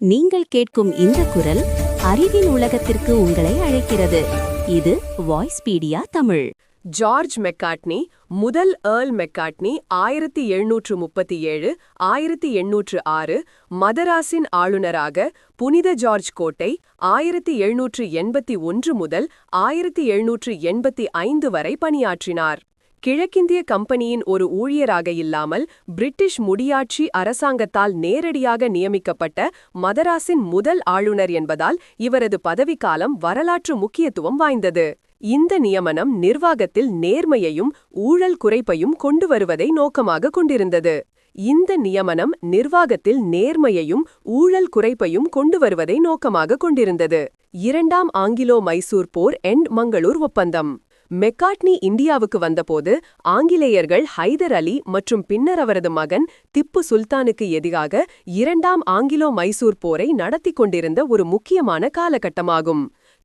நீங்கள் கேட்கும் இந்த குரல் அறிவின் உலகத்திற்கு உங்களை அழைக்கிறது. இது வாய்ஸ்பீடியா தமிழ். ஜார்ஜ் மெக்காட்னி முதல் ஏர்ல் மெக்காட்னி ஆயிரத்தி எழுநூற்று முப்பத்தி ஏழு ஆயிரத்தி எண்ணூற்று ஆறு மதராஸின் ஆளுநராக புனித ஜார்ஜ் கோட்டை ஆயிரத்தி எழுநூற்று எண்பத்தி ஒன்று முதல் ஆயிரத்தி எழுநூற்று எண்பத்தி ஐந்து வரை பணியாற்றினார். கிழக்கிந்திய கம்பெனியின் ஒரு ஊழியராக இல்லாமல் பிரிட்டிஷ் முடியாட்சி அரசாங்கத்தால் நேரடியாக நியமிக்கப்பட்ட மதராஸின் முதல் ஆளுநர் என்பதால் இவரது பதவிக்காலம் வரலாற்று முக்கியத்துவம் வாய்ந்தது. இந்த நியமனம் நிர்வாகத்தில் நேர்மையையும் ஊழல் குறைப்பையும் கொண்டு வருவதை நோக்கமாக கொண்டிருந்தது. இந்த நியமனம் நிர்வாகத்தில் நேர்மையையும் ஊழல் குறைப்பையும் கொண்டு வருவதை நோக்கமாக கொண்டிருந்தது. இரண்டாம் ஆங்கிலோ மைசூர் போர் எண்ட் மங்களூர் ஒப்பந்தம். மெக்காட்னி இந்தியாவுக்கு வந்தபோது ஆங்கிலேயர்கள் ஹைதர் அலி மற்றும் பின்னர் அவரது மகன் திப்பு சுல்தானுக்கு எதிராக இரண்டாம் ஆங்கிலோ மைசூர் போரை நடத்தி கொண்டிருந்த ஒரு முக்கியமான காலகட்டமாகும்.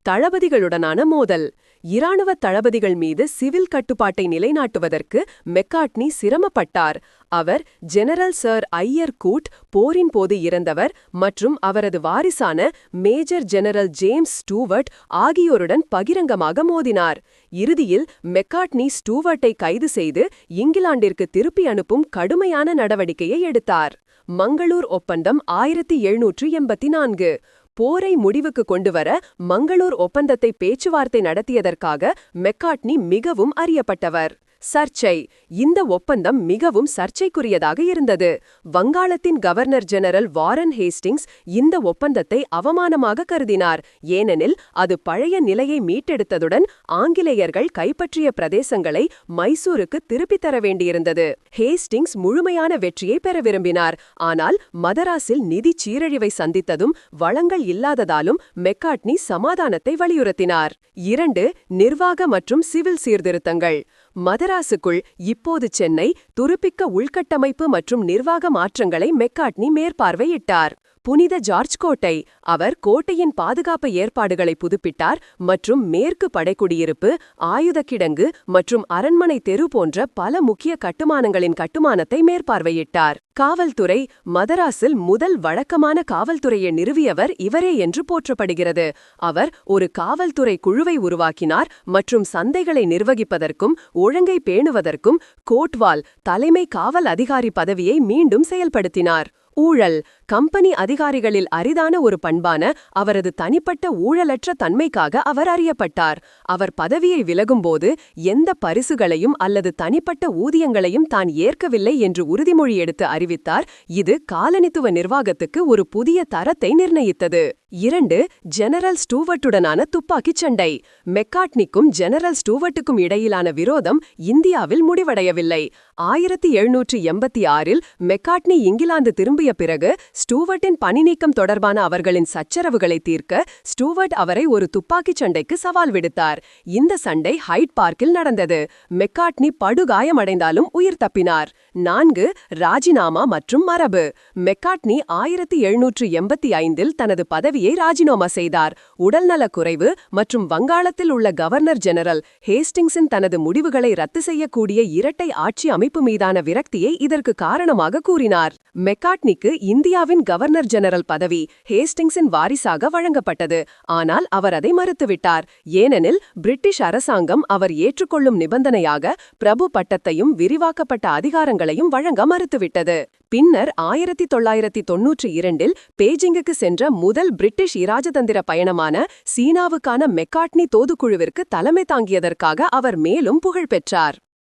தளபதிகளுடனான மோதல். இராணுவ தளபதிகள் மீது சிவில் கட்டுப்பாட்டை நிலைநாட்டுவதற்கு மெக்காட்னி சிரமப்பட்டார். அவர் ஜெனரல் சர் ஐயர் கூட் போரின் போது இறந்தவர் மற்றும் அவரது வாரிசான மேஜர் ஜெனரல் ஜேம்ஸ் ஸ்டூவர்ட் ஆகியோருடன் பகிரங்கமாக மோதினார். இறுதியில் மெக்காட்னி ஸ்டூவர்ட்டை கைது செய்து இங்கிலாந்திற்கு திருப்பி அனுப்பும் கடுமையான நடவடிக்கையை எடுத்தார். மங்களூர் ஒப்பந்தம் ஆயிரத்தி எழுநூற்று எண்பத்தி நான்கு. போரை முடிவுக்கு கொண்டுவர மங்களூர் ஒப்பந்தத்தை பேச்சுவார்த்தை நடத்தியதற்காக மெக்காட்னி மிகவும் அறியப்பட்டவர். சர்ச்சை. இந்த ஒப்பந்தம் மிகவும் சர்ச்சைக்குரியதாக இருந்தது. வங்காளத்தின் கவர்னர் ஜெனரல் வாரன் ஹேஸ்டிங்ஸ் இந்த ஒப்பந்தத்தை அவமானமாக கருதினார். ஏனெனில் அது பழைய நிலையை மீட்டெடுத்ததுடன் ஆங்கிலேயர்கள் கைப்பற்றிய பிரதேசங்களை மைசூருக்கு திருப்பித் தர வேண்டியிருந்தது. ஹேஸ்டிங்ஸ் முழுமையான வெற்றியை பெற விரும்பினார். ஆனால் மதராஸில் நிதி சீரழிவை சந்தித்ததும் வளங்கள் இல்லாததாலும் மெக்காட்னி சமாதானத்தை வலியுறுத்தினார். இரண்டு நிர்வாக மற்றும் சிவில் சீர்திருத்தங்கள். மதராசுக்குள் இப்போது சென்னை துருப்பிக்க உள்கட்டமைப்பு மற்றும் நிர்வாக மாற்றங்களை மெக்காட்னி மேற்பார்வையிட்டார். புனித ஜார்ஜ் கோட்டை அவர் கோட்டையின் பாதுகாப்பு ஏற்பாடுகளை புதுப்பிட்டார் மற்றும் மேற்கு படைக்குடியிருப்பு ஆயுத கிடங்கு மற்றும் அரண்மனை தெரு போன்ற பல முக்கிய கட்டுமானங்களின் கட்டுமானத்தை மேற்பார்வையிட்டார். காவல்துறை மதராஸில் முதல் வழக்கமான காவல்துறையை நிறுவியவர் இவரே என்று போற்றப்படுகிறது. அவர் ஒரு காவல்துறை குழுவை உருவாக்கினார் மற்றும் சந்தைகளை நிர்வகிப்பதற்கும் ஒழுங்கை பேணுவதற்கும் கோட்வால் தலைமை காவல் அதிகாரி பதவியை மீண்டும் செயல்படுத்தினார். ஊழல். கம்பெனி அதிகாரிகளில் அரிதான ஒரு பண்பான அவரது தனிப்பட்ட ஊழலற்ற தன்மைக்காக அவர் அறியப்பட்டார். அவர் பதவியை விலகும்போது எந்த பரிசுகளையும் அல்லது தனிப்பட்ட ஊதியங்களையும் தான் ஏற்கவில்லை என்று உறுதிமொழி எடுத்து அறிவித்தார். இது காலனித்துவ நிர்வாகத்துக்கு ஒரு புதிய தரத்தை நிர்ணயித்தது. இரண்டு ஜெனரல் ஸ்டூவர்ட்டுடனான துப்பாக்கிச் சண்டை. மெக்காட்னிக்கும் ஜெனரல் ஸ்டூவர்ட்டுக்கும் இடையிலான விரோதம் இந்தியாவில் முடிவடையவில்லை. ஆயிரத்தி எழுநூற்றி எண்பத்தி ஆறில் மெக்காட்னி இங்கிலாந்து திரும்பிய பிறகு ஸ்டூவர்ட்டின் பணிநீக்கம் தொடர்பான அவர்களின் சச்சரவுகளை தீர்க்க ஸ்டூவர்ட் அவரை ஒரு துப்பாக்கிச் சண்டைக்கு சவால் விடுத்தார். இந்த சண்டை ஹைட் பார்க்கில் நடந்தது. மெக்காட்னி படுகாயமடைந்தாலும் உயிர் தப்பினார். நான்கு ராஜினாமா மற்றும் மரபு. மெக்காட்னி ஆயிரத்தி எழுநூற்று எண்பத்தி ஐந்தில் தனது பதவி பதவியை ராஜினாமா செய்தார். உடல்நலக் குறைவு மற்றும் வங்காளத்தில் உள்ள கவர்னர் ஜெனரல் ஹேஸ்டிங்ஸின் தனது முடிவுகளை ரத்து செய்யக்கூடிய இரட்டை ஆட்சி அமைப்பு மீதான விரக்தியை இதற்கு காரணமாக கூறினார். மெக்காட்னிக்கு இந்தியாவின் கவர்னர் ஜெனரல் பதவி ஹேஸ்டிங்ஸின் வாரிசாக வழங்கப்பட்டது. ஆனால் அவர் அதை மறுத்துவிட்டார். ஏனெனில் பிரிட்டிஷ் அரசாங்கம் அவர் ஏற்றுக்கொள்ளும் நிபந்தனையாக பிரபு பட்டத்தையும் விரிவாக்கப்பட்ட அதிகாரங்களையும் வழங்க மறுத்துவிட்டது. பின்னர் ஆயிரத்தி தொள்ளாயிரத்தி தொன்னூற்றி இரண்டில் பேஜிங்குக்கு சென்ற முதல் பிரிட்டிஷ் இராஜதந்திர பயணமான சீனாவுக்கான மெக்காட்னி தோதுக்குழுவிற்கு தலைமை தாங்கியதற்காக அவர் மேலும் புகழ் பெற்றார்.